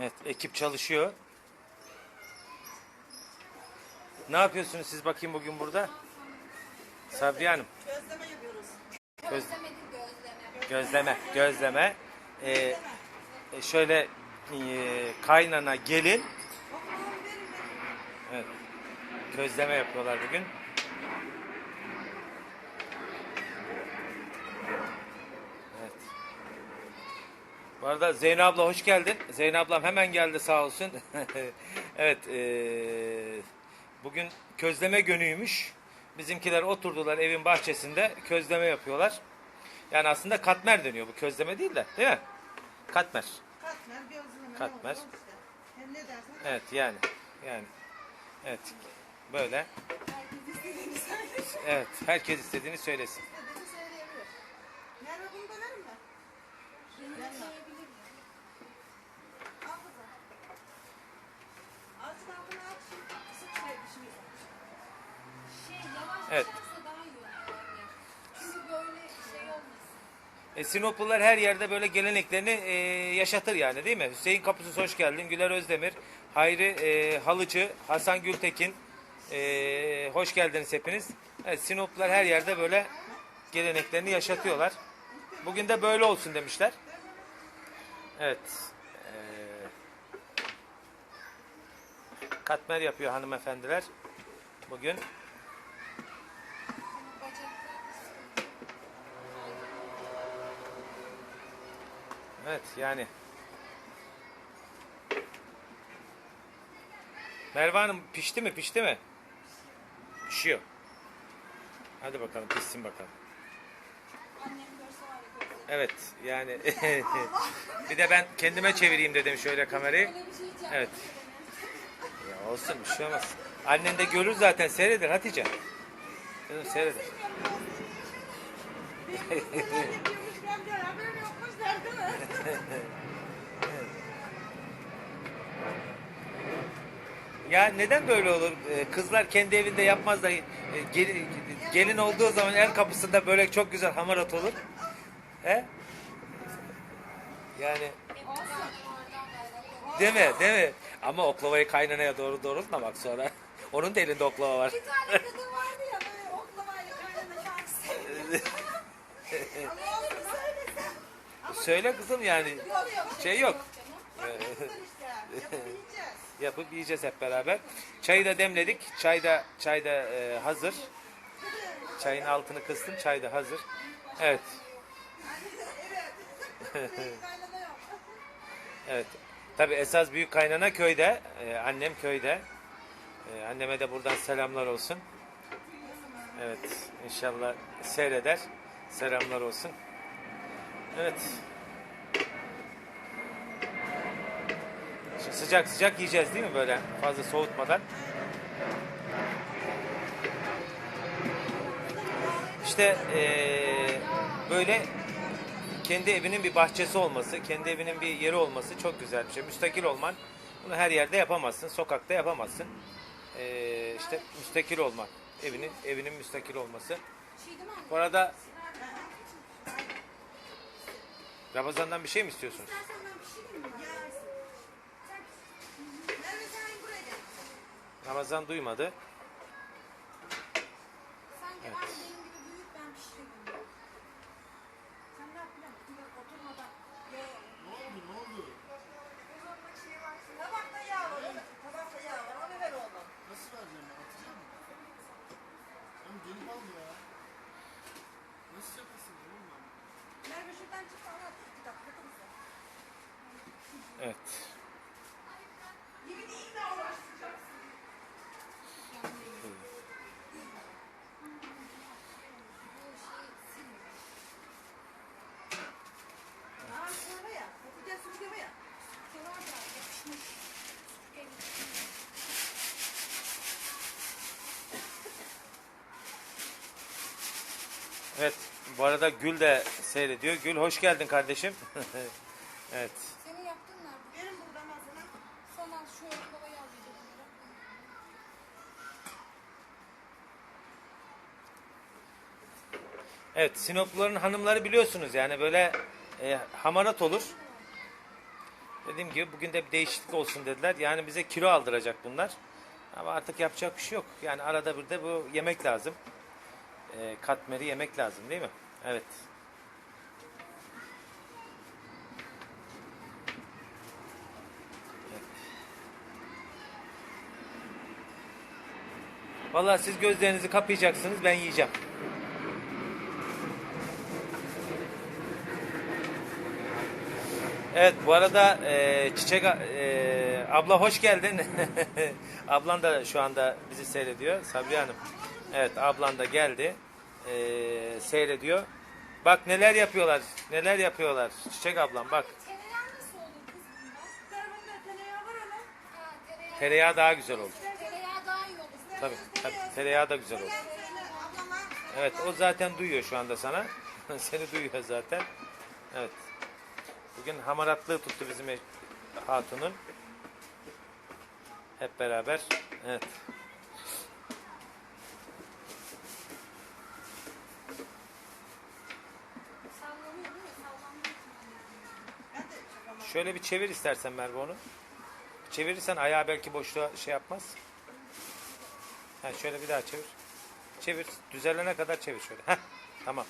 Evet, ekip çalışıyor. Ne yapıyorsunuz siz bakayım bugün burada? Sabriye Hanım. Gözleme yapıyoruz. Göz- Gözleme değil gözleme. gözleme, gözleme. Ee, e, şöyle e, kaynana gelin. Evet. Gözleme yapıyorlar bugün. Bu arada Zeyno abla hoş geldin. Zeyno ablam hemen geldi sağ olsun. evet. eee, bugün közleme günüymüş. Bizimkiler oturdular evin bahçesinde közleme yapıyorlar. Yani aslında katmer deniyor bu közleme değil de değil mi? Katmer. Katmer, gözleme. Katmer. oldu işte. Ne dersen. Evet yani. Yani. Evet. Böyle. Herkes istediğini söylesin. Evet. Herkes istediğini söylesin. İstediğini söyleyebilir. Merve bunu da verin mi? Olmasın. E, Sinoplular her yerde böyle geleneklerini e, yaşatır yani değil mi? Hüseyin Kapısız hoş geldin. Güler Özdemir, Hayri e, Halıcı, Hasan Gültekin. e, hoş geldiniz hepiniz. Evet, Sinoplular her yerde böyle geleneklerini yaşatıyorlar. Bugün de böyle olsun demişler. Evet. e, katmer yapıyor hanımefendiler. Bugün. Evet yani. Merve Hanım pişti mi pişti mi? Pişiyor. Hadi bakalım pişsin bakalım. Evet yani bir de ben kendime çevireyim dedim şöyle kamerayı. Şey Evet. Ya olsun bir şey olmaz. Annen de görür zaten seyreder Hatice. Kızım seyreder. Yapıyormuş ben de haberim yokmuş derdi mi? Ya neden böyle olur? Ee, Kızlar kendi evinde yapmaz da e, gelin, gelin olduğu zaman el kapısında böyle çok güzel hamarat olur. He? Yani değil mi? Değil mi? Ama oklavayı kaynanaya doğru doğrultma bak sonra. Onun da elinde oklava var. Bir tane kadın vardı ya böyle oklamayla kaynana şarkı söylüyor. Ama. Söyle kızım yani. Şey yok. Yapıp yiyeceğiz hep beraber. Çayı da demledik. Çay da çay da e, hazır. Çayın altını kıstım. Çay da hazır. Evet. Evet. Tabi esas büyük kaynana köyde. Ee, annem köyde. Ee, anneme de buradan selamlar olsun. Evet. inşallah seyreder. Selamlar olsun. Evet. Şimdi sıcak sıcak yiyeceğiz değil mi böyle fazla soğutmadan? İşte ee, böyle kendi evinin bir bahçesi olması, kendi evinin bir yeri olması çok güzel bir şey. Müstakil olman, bunu her yerde yapamazsın, sokakta yapamazsın. Ee, işte müstakil olmak, evinin evinin müstakil olması. Bu arada Ramazan'dan bir şey mi istiyorsunuz? Ramazan duymadı. Sanki Evet. gelip al ya. Nasıl yapasın oğlum ben? Merve şuradan çık sana Evet. Yemin illa uğraştıracaksın. Aa sonra ya. Hatice süsleme ya. Kenar da yapışmış. Evet. Bu arada Gül de seyrediyor. Gül hoş geldin kardeşim. evet. Senin yaptığın nerede? Benim burada mesela. Son al şu oklavayı al bir de bunları. Evet, Sinopluların hanımları biliyorsunuz yani böyle e, hamarat olur. Dediğim gibi bugün de bir değişiklik olsun dediler. Yani bize kilo aldıracak bunlar. Ama artık yapacak bir şey yok. Yani arada bir de bu yemek lazım. Ee, katmeri yemek lazım değil mi? Evet. Vallahi siz gözlerinizi kapayacaksınız ben yiyeceğim. Evet bu arada e, Çiçek e, abla hoş geldin. ablan da şu anda bizi seyrediyor Sabriye Hanım. Evet ablan da geldi. E, seyrediyor. Bak neler yapıyorlar. Neler yapıyorlar. Çiçek ablam bak. Tereyağı nasıl olur tereyağı var ama. Ha, tereyağı. Tereyağı daha güzel olur. Tereyağı daha iyi olur. Tabii, tabii tereyağı da güzel olur. Evet o zaten duyuyor şu anda sana. Seni duyuyor zaten. Evet. Bugün hamaratlığı tuttu bizim e- hatunun. Hep beraber. Evet. Sallanıyor değil mi? Sallanmıyor. Ben de çakamam. Şöyle bir çevir istersen Merve onu. Çevirirsen ayağı belki boşluğa şey yapmaz. Ha, şöyle bir daha çevir. Çevir. Düzelene kadar çevir şöyle. Heh, tamam.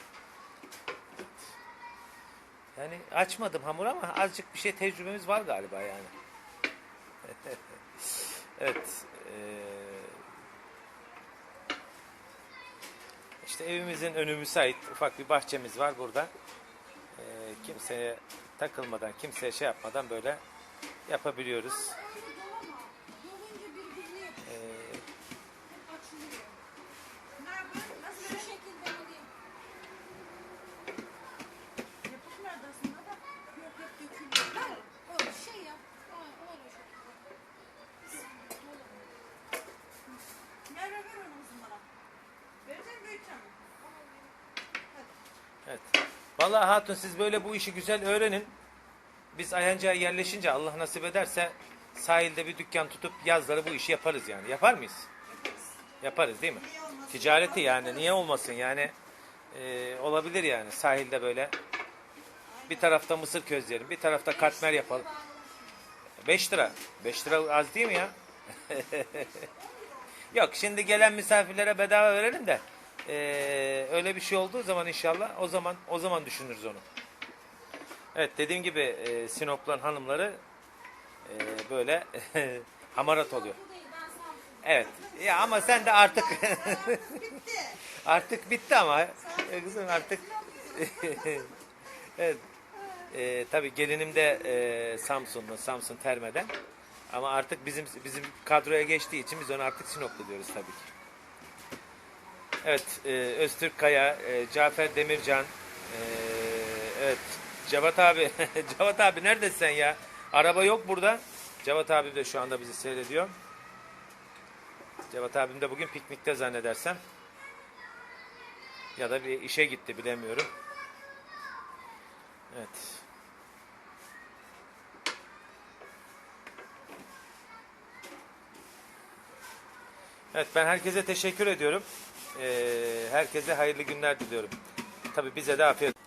Yani açmadım hamur ama azıcık bir şey tecrübemiz var galiba yani. evet. eee, işte evimizin önü müsait. Ufak bir bahçemiz var burada. Eee, kimseye takılmadan, kimseye şey yapmadan böyle yapabiliyoruz. Öyle dolama. Dolunca birbirini yapıyor. Eee, Hep açılıyor. Ne yapıyorsun? Nasıl Şu böyle? şekilde alayım. Yapış nerede aslında da? Yok yok dökülüyor. Ver. Öyle şey yap. Öyle, öyle şekilde. Gel ver ver onu kızım bana. Vereceğim büyüteceğim. Evet. Vallahi hatun siz böyle bu işi güzel öğrenin. Biz Ayancı'ya yerleşince Allah nasip ederse sahilde bir dükkan tutup yazları bu işi yaparız yani. Yapar mıyız? Yaparız değil mi? Ticareti yani niye olmasın yani e, olabilir yani sahilde böyle bir tarafta mısır közleyelim bir tarafta katmer yapalım. 5 lira. 5 lira az değil mi ya? Yok şimdi gelen misafirlere bedava verelim de e, öyle bir şey olduğu zaman inşallah o zaman o zaman düşünürüz onu. Evet dediğim gibi e, Sinoplu'nun hanımları e, böyle hamarat oluyor. Evet. Ya ama sen de artık artık bitti ama e, kızım artık evet. E, tabii gelinim de e, Samsunlu, Samsun Terme'den. Ama artık bizim bizim kadroya geçtiği için biz ona artık Sinoplu diyoruz tabii ki. Evet, e, Öztürk Kaya, e, Cafer Demircan, e, evet, Cevat abi, Cevat abi neredesin ya? Araba yok burada. Cevat abi de şu anda bizi seyrediyor. Cevat abim de bugün piknikte zannedersem. Ya da bir işe gitti bilemiyorum. Evet. Evet ben herkese teşekkür ediyorum. Ee, herkese hayırlı günler diliyorum. Tabii bize de afiyet